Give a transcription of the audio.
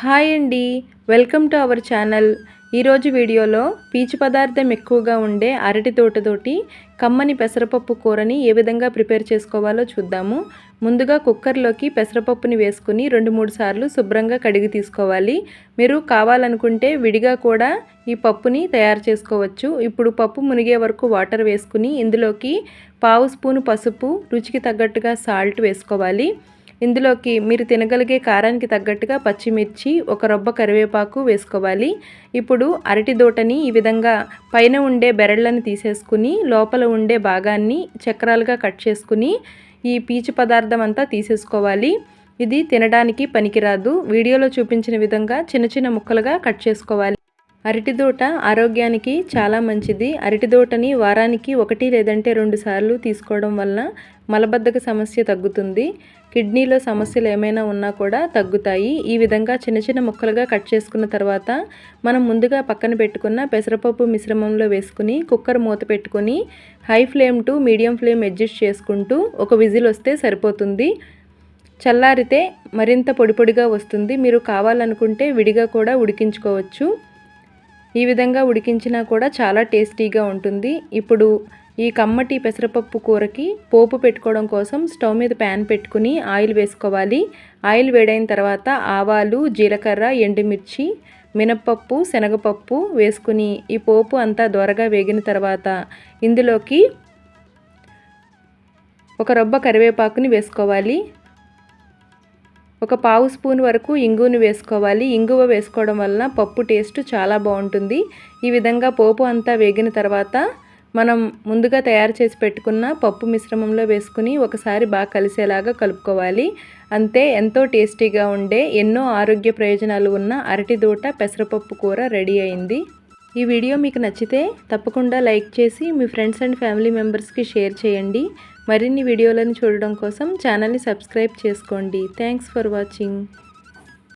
Hi అండి. Welcome to our channel. ఈరోజు వీడియోలో పీచు పదార్థం ఎక్కువగా ఉండే అరటి తోటతోటి కమ్మని పెసరపప్పు కూరని ఏ విధంగా ప్రిపేర్ చేసుకోవాలో చూద్దాము. ముందుగా కుక్కర్లోకి పెసరపప్పుని వేసుకుని రెండు మూడు సార్లు శుభ్రంగా కడిగి తీసుకోవాలి. మీరు కావాలనుకుంటే విడిగా కూడా ఈ పప్పుని తయారు చేసుకోవచ్చు. ఇప్పుడు పప్పు మునిగే వరకు వాటర్ వేసుకుని ఇందులోకి పావు స్పూను పసుపు రుచికి తగ్గట్టుగా సాల్ట్ వేసుకోవాలి. ఇందులోకి మీరు తినగలిగే కారానికి తగ్గట్టుగా పచ్చిమిర్చి ఒక రొబ్బ కరివేపాకు వేసుకోవాలి. ఇప్పుడు అరటి దోటని ఈ విధంగా పైన ఉండే బెరళ్ళని తీసేసుకుని లోపల ఉండే భాగాన్ని చక్రాలుగా కట్ చేసుకుని ఈ పీచు పదార్థం అంతా తీసేసుకోవాలి. ఇది తినడానికి పనికిరాదు. వీడియోలో చూపించిన విధంగా చిన్న చిన్న ముక్కలుగా కట్ చేసుకోవాలి. అరటిదోట ఆరోగ్యానికి చాలా మంచిది. అరటిదోటని వారానికి ఒకటి లేదంటే రెండు సార్లు తీసుకోవడం వలన మలబద్ధక సమస్య తగ్గుతుంది. కిడ్నీలో సమస్యలు ఏమైనా ఉన్నా కూడా తగ్గుతాయి. ఈ విధంగా చిన్న చిన్న ముక్కలుగా కట్ చేసుకున్న తర్వాత మనం ముందుగా పక్కన పెట్టుకున్న పెసరపప్పు మిశ్రమంలో వేసుకుని కుక్కర్ మూత పెట్టుకొని high flame to medium flame adjust చేసుకుంటూ ఒక విజిల్ వస్తే సరిపోతుంది. చల్లారితే మరింత పొడి పొడిగా వస్తుంది. మీరు కావాలనుకుంటే విడిగా కూడా ఉడికించుకోవచ్చు. ఈ విధంగా ఉడికించినా కూడా చాలా టేస్టీగా ఉంటుంది. ఇప్పుడు ఈ కమ్మటి పెసరపప్పు కూరకి పోపు పెట్టుకోవడం కోసం స్టవ్ మీద ప్యాన్ పెట్టుకుని ఆయిల్ వేసుకోవాలి. ఆయిల్ వేడైన తర్వాత ఆవాలు జీలకర్ర ఎండుమిర్చి మినప్పప్పు శనగపప్పు వేసుకుని ఈ పోపు అంతా దొరగా వేగిన తర్వాత ఇందులోకి ఒక రొబ్బ కరివేపాకుని వేసుకోవాలి. ఒక పావు స్పూన్ వరకు ఇంగువను వేసుకోవాలి. ఇంగువ వేసుకోవడం వలన పప్పు టేస్ట్ చాలా బాగుంటుంది. ఈ విధంగా పోపు అంతా వేగిన తర్వాత మనం ముందుగా తయారు చేసి పెట్టుకున్న పప్పు మిశ్రమంలో వేసుకుని ఒకసారి బాగా కలిసేలాగా కలుపుకోవాలి. అంతే ఎంతో టేస్టీగా ఉండే ఎన్నో ఆరోగ్య ప్రయోజనాలు ఉన్న అరటి దూట పెసరపప్పు కూర రెడీ అయింది. ఈ వీడియో మీకు నచ్చితే తప్పకుండా లైక్ చేసి మీ ఫ్రెండ్స్ అండ్ ఫ్యామిలీ మెంబర్స్కి షేర్ చేయండి. మరిన్ని వీడియోలను చూడడం కోసం ఛానల్ని సబ్స్క్రైబ్ చేసుకోండి. Thanks for watching